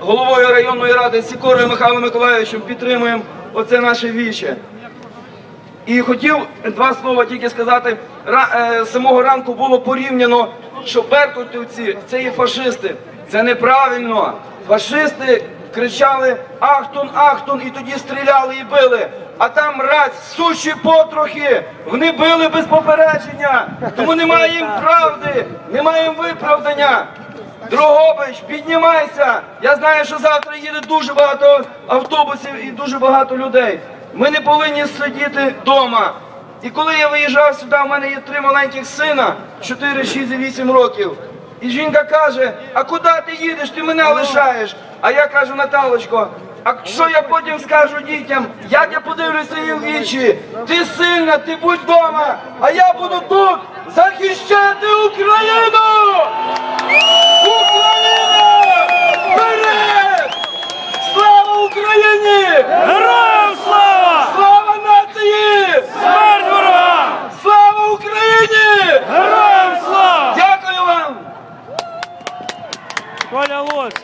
Головою районної ради Сікорою Михайлом Миколаївичем підтримуємо оце наше віче. І хотів два слова тільки сказати. Е, з самого ранку було порівняно, що беркутівці це є фашисти. Це неправильно. Фашисти кричали Ахтун, Ахтун, і тоді стріляли і били. А там раз, сучі потрохи, вони били без попередження. Тому немає їм правди, немає їм виправдання. Дрогобич, піднімайся! Я знаю, що завтра їде дуже багато автобусів і дуже багато людей. Ми не повинні сидіти вдома. І коли я виїжджав сюди, в мене є три маленьких сина, 4, 6 і 8 років. І жінка каже: А куди ти їдеш? Ти мене лишаєш. А я кажу, Наталочко, а що я потім скажу дітям? Як я подивлюся їм в вічі? Ти сильна, ти будь вдома, а я буду тут захищати Україну! Коля Лось!